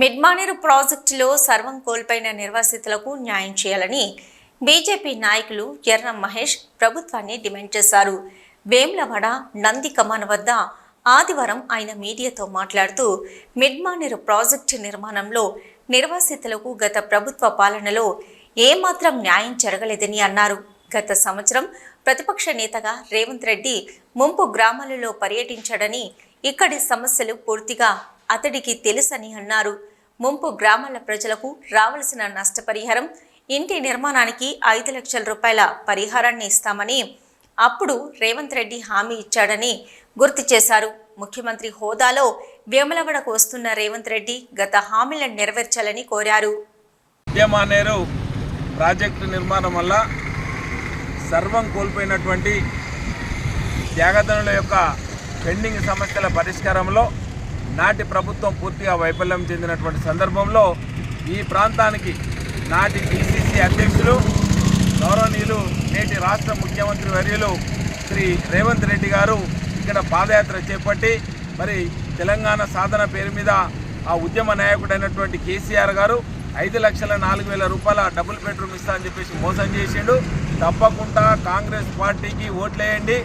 మిడ్మానేరు ప్రాజెక్టులో సర్వం కోల్పోయిన నిర్వాసితులకు న్యాయం చేయాలని బీజేపీ నాయకులు ఎర్ర మహేష్ ప్రభుత్వాన్ని డిమాండ్ చేశారు. వేమ్లవాడ నంది కమాన్ వద్ద ఆదివారం ఆయన మీడియాతో మాట్లాడుతూ మిడ్మానేరు ప్రాజెక్టు నిర్మాణంలో నిర్వాసితులకు గత ప్రభుత్వ పాలనలో ఏమాత్రం న్యాయం జరగలేదని అన్నారు. గత సంవత్సరం ప్రతిపక్ష నేతగా రేవంత్ రెడ్డి ముంపు గ్రామాలలో పర్యటించాడని ఇక్కడి సమస్యలు పూర్తిగా అతడికి తెలుసని అన్నారు. ముంపు గ్రామాల ప్రజలకు రావాల్సిన నష్టపరిహారం ఇంటి నిర్మాణానికి ఐదు లక్షల రూపాయల పరిహారాన్ని ఇస్తామని అప్పుడు రేవంత్ రెడ్డి హామీ ఇచ్చాడని గుర్తు చేశారు. ముఖ్యమంత్రి హోదాలో వేములవాడకు వస్తున్న రేవంత్ రెడ్డి గత హామీలను నెరవేర్చాలని కోరారు. ఉద్యమానేరు ప్రాజెక్టు నిర్మాణం వల్ల సర్వం కోల్పోయినటువంటి త్యాగదనుల యొక్క పెండింగ్ సమస్యల పరిష్కారంలో నాటి ప్రభుత్వం పూర్తిగా వైఫల్యం చెందినటువంటి సందర్భంలో ఈ ప్రాంతానికి నాటి పిసిసి అధ్యక్షులు గౌరవనీయులు నేటి రాష్ట్ర ముఖ్యమంత్రి వర్యులు శ్రీ రేవంత్ రెడ్డి గారు ఇక్కడ పాదయాత్ర చేపట్టి మరి తెలంగాణ సాధన పేరు మీద ఆ ఉద్యమ నాయకుడైనటువంటి కేసీఆర్ గారు ఐదు లక్షల నాలుగు వేల రూపాయల డబుల్ బెడ్రూమ్ ఇస్తా అని చెప్పేసి మోసం చేసిండు. తప్పకుండా కాంగ్రెస్ పార్టీకి ఓట్లేయండి.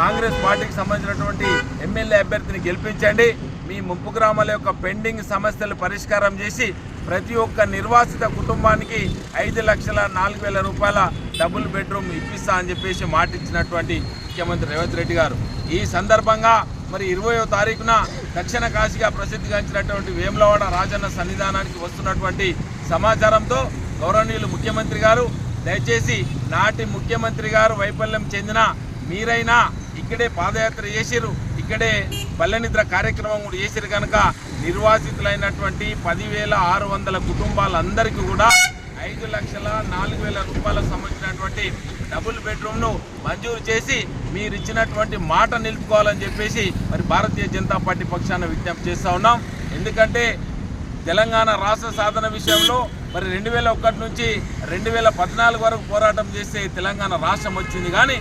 కాంగ్రెస్ పార్టీకి సంబంధించినటువంటి ఎమ్మెల్యే అభ్యర్థిని గెలిపించండి. మీ ముంపు గ్రామాల యొక్క పెండింగ్ సమస్యలు పరిష్కారం చేసి ప్రతి ఒక్క నిర్వాసిత కుటుంబానికి ఐదు లక్షల నాలుగు వేల రూపాయల డబుల్ బెడ్రూమ్ ఇప్పిస్తా అని చెప్పేసి మాటిచ్చినటువంటి ముఖ్యమంత్రి రేవంత్ రెడ్డి గారు. ఈ సందర్భంగా మరి ఇరవయో తారీఖున దక్షిణ కాశీగా ప్రసిద్ధిగాంచినటువంటి వేములవాడ రాజన్న సన్నిధానానికి వస్తున్నటువంటి సమాచారంతో గౌరవనీయులు ముఖ్యమంత్రి గారు దయచేసి నాటి ముఖ్యమంత్రి గారు వైఫల్యం చెందిన మీరైనా ఇక్కడే పాదయాత్ర చేసిరు ఇక్కడే పల్లెనిద్ర కార్యక్రమం కూడా చేశారు కనుక నిర్వాసితులైనటువంటి పదివేల ఆరు వందల కుటుంబాలందరికీ కూడా ఐదు లక్షల నాలుగు వేల రూపాయలకు సంబంధించినటువంటి డబుల్ బెడ్రూమ్ను మంజూరు చేసి మీరు ఇచ్చినటువంటి మాట నిలుపుకోవాలని చెప్పేసి మరి భారతీయ జనతా పార్టీ పక్షాన విజ్ఞప్తి చేస్తూ ఉన్నాం. ఎందుకంటే తెలంగాణ రాష్ట్ర సాధన విషయంలో మరి రెండు వేల ఒకటి నుంచి రెండు వేల పద్నాలుగు వరకు పోరాటం చేస్తే తెలంగాణ రాష్ట్రం వచ్చింది. కానీ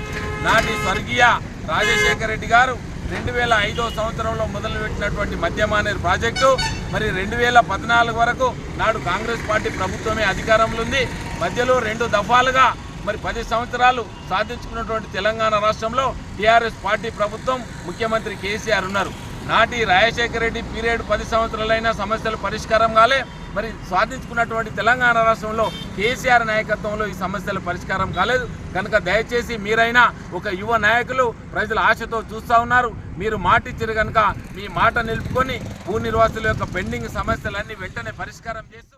నాటి స్వర్గీయ రాజశేఖర రెడ్డి గారు రెండు వేల ఐదో సంవత్సరంలో మొదలుపెట్టినటువంటి మద్యమానేరు ప్రాజెక్టు మరి రెండు వేల పద్నాలుగు వరకు నాడు కాంగ్రెస్ పార్టీ ప్రభుత్వమే అధికారంలో ఉంది. మధ్యలో రెండు దఫాలుగా మరి పది సంవత్సరాలు సాధించుకున్నటువంటి తెలంగాణ రాష్ట్రంలో టీఆర్ఎస్ పార్టీ ప్రభుత్వం ముఖ్యమంత్రి కేసీఆర్ ఉన్నారు. నాటి రాజశేఖర రెడ్డి పీరియడ్ పది సంవత్సరాలైనా సమస్యలు పరిష్కారం కాలే. మరి స్వాధించుకున్నటువంటి తెలంగాణ రాష్ట్రంలో కేసీఆర్ నాయకత్వంలో ఈ సమస్యల పరిష్కారం కాలేదు. కనుక దయచేసి మీరైనా ఒక యువ నాయకులు ప్రజల ఆశతో చూస్తూ ఉన్నారు. మీరు మాట ఇచ్చారు కనుక మీ మాట నిలుపుకొని భూ నిర్వాసుల యొక్క పెండింగ్ సమస్యలన్నీ వెంటనే పరిష్కారం చేస్తూ